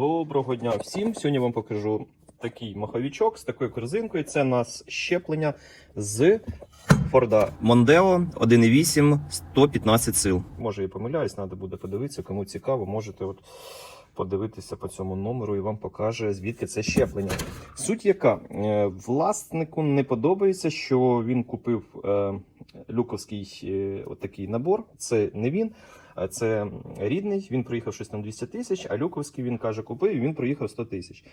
Доброго дня всім! Сьогодні вам покажу такий маховичок з такою корзинкою. Це у нас щеплення з Форда Мондео 1.8 115 сил. Може, я помиляюсь, треба буде подивитися. Кому цікаво, можете от подивитися по цьому номеру і вам покаже, звідки це щеплення. Суть яка Е, власнику не подобається, що він купив е, люковський е, отакий набор. Це не він. Це рідний, він проїхав щось там 200 тисяч, а Люковський він каже, купив, і він проїхав 100 тисяч.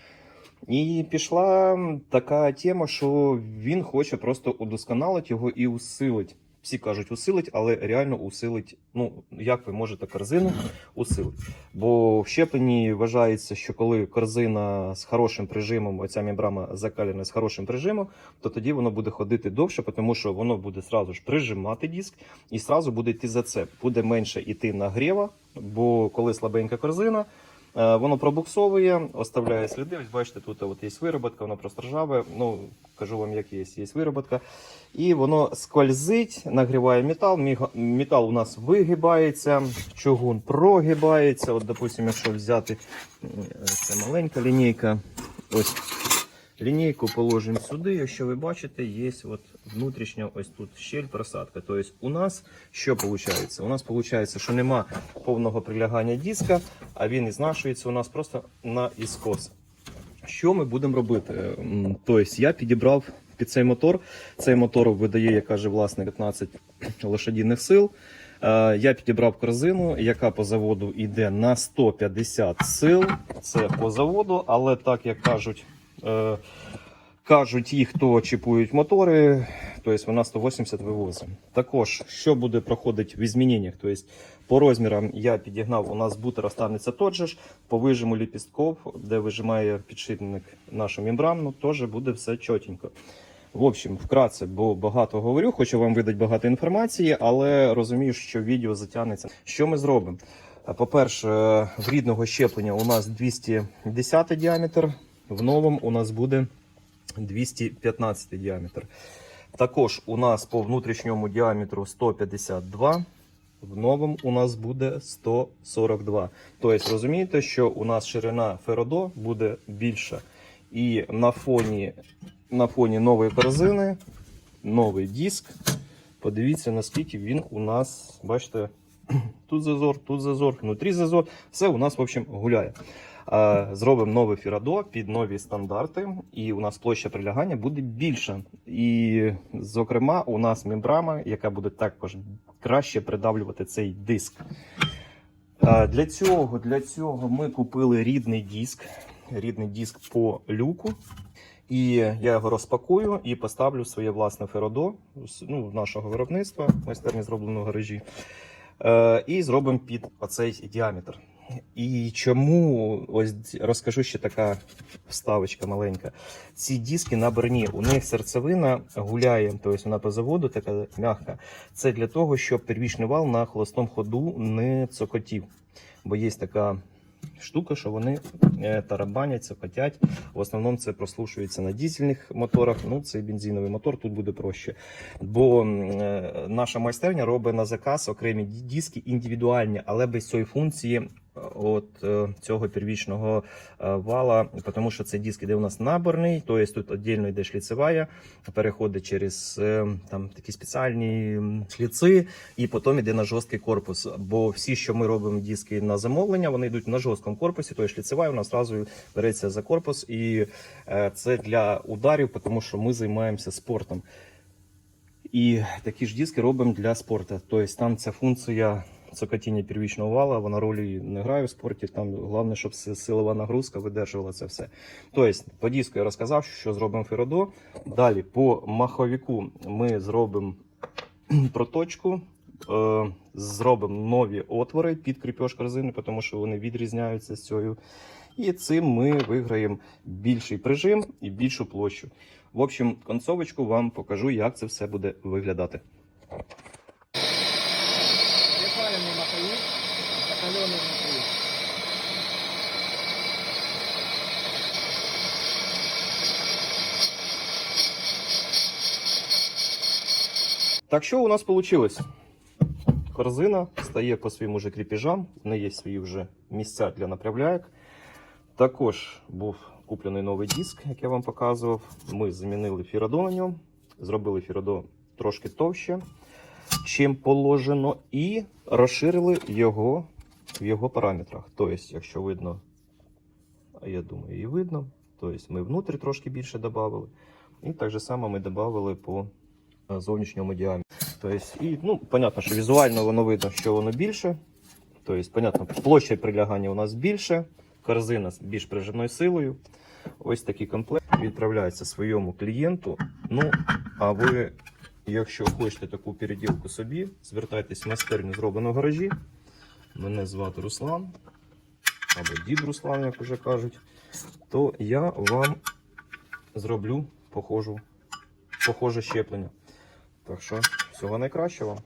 І пішла така тема, що він хоче просто удосконалити його і усилить. Всі кажуть усилить, але реально усилить. Ну, як ви можете корзину усилити? Бо в щепленні вважається, що коли корзина з хорошим прижимом, оця мембрана закалена з хорошим прижимом, то тоді воно буде ходити довше, тому що воно буде сразу ж прижимати диск і сразу буде йти зацеп. Буде менше йти нагріва, бо коли слабенька корзина, воно пробуксовує, оставляє сліди. Ось бачите, тут от є вироботка, воно просто ржаве. Ну, кажу вам, як є, є вироботка. І воно скользить, нагріває метал. Метал у нас вигибається, чугун прогибається. От, допустимо, якщо взяти е, це маленька лінійка. Ось лінійку положимо сюди. Якщо ви бачите, є от внутрішня ось тут щель просадка. Тобто у нас що виходить? У нас виходить, що нема повного прилягання диска, а він ізнашується у нас просто на іскос. Що ми будемо робити? Тобто я підібрав під цей мотор. Цей мотор видає, як каже власник, 15 лошадіних сил. Е, Я підібрав корзину, яка по заводу йде на 150 сил. Це по заводу, але так як кажуть, кажуть ті, хто чіпують мотори, тобто вона 180 вивозить. Також, що буде проходити в зміненнях, тобто по розмірам я підігнав, у нас бутер останеться тот же ж, по вижиму ліпістков, де вижимає підшипник нашу мембрану, теж буде все чотенько. В общем, вкратце, бо багато говорю, хочу вам видати багато інформації, але розумію, що відео затягнеться. Що ми зробимо? Е, По-перше, е, в рідного щеплення у нас 210 діаметр, в новому у нас буде 215 діаметр. Також у нас по внутрішньому діаметру 152, в новому у нас буде 142. Тобто розумієте, що у нас ширина Феродо буде більша. І на фоні, на фоні нової корзини, новий диск. Подивіться, наскільки він у нас, бачите, тут зазор, тут зазор, внутрі зазор. Все у нас, в общем, гуляє. Зробимо нове фірадо під нові стандарти, і у нас площа прилягання буде більша. І, зокрема, у нас мембрана, яка буде також краще придавлювати цей диск. Для цього, для цього ми купили рідний диск, рідний диск по люку. І я його розпакую і поставлю своє власне феродо ну, нашого виробництва, майстерні зроблено в гаражі. Е, і зробимо під оцей діаметр. І чому ось розкажу ще така вставочка маленька. Ці диски наборні, у них серцевина гуляє, тобто вона по заводу така м'яка. Це для того, щоб первічний вал на холостому ходу не цокотів. Бо є така штука, що вони е, тарабанять, цокотять. В основному це прослушується на дизельних моторах. Ну, це бензиновий мотор, тут буде проще. Бо е, наша майстерня робить на заказ окремі диски індивідуальні, але без цієї функції. От е, цього первічного е, вала, тому що це диск іде у нас наборний, тобто тут віддільно йде шліцевая, переходить через е, там такі спеціальні шліци, і потім йде на жорсткий корпус. Бо всі, що ми робимо диски на замовлення, вони йдуть на жорсткому корпусі, тобто шліцева нас одразу береться за корпус, і це для ударів, тому що ми займаємося спортом. І такі ж диски робимо для спорту. Тобто там ця функція цокотіння первічного вала, вона ролі не грає в спорті. Там головне, щоб силова нагрузка видержувала це все. Тобто, по диску я розказав, що зробимо феродо. Далі по маховіку ми зробимо проточку. е, Зробимо нові отвори під кріпеж корзини, тому що вони відрізняються з цією. І цим ми виграємо більший прижим і більшу площу. В общем, концовочку вам покажу, як це все буде виглядати. Закаленный маховик. Так що у нас вийшло? Корзина стає по своїм уже кріпіжам, в неї є свої вже місця для направляєк. Також був куплений новий диск, як я вам показував. Ми замінили фірадо на ньому, зробили фірадо трошки товще, чим положено, і розширили його в його параметрах. Тобто, якщо видно, я думаю, і видно. Тобто ми внутрі трошки більше додали. І так же само ми додали по е, зовнішньому діаметру. Тобто, і, ну, понятно, що візуально воно видно, що воно більше. Тобто, понятно, площа прилягання у нас більше, корзина з більш приживною силою. Ось такий комплект відправляється своєму клієнту. Ну, а ви, якщо хочете таку переділку собі, звертайтесь в майстерню зроблено в гаражі. Мене звати Руслан, або дід Руслан, як вже кажуть, то я вам зроблю похожу, похоже щеплення. Так що, всього найкращого.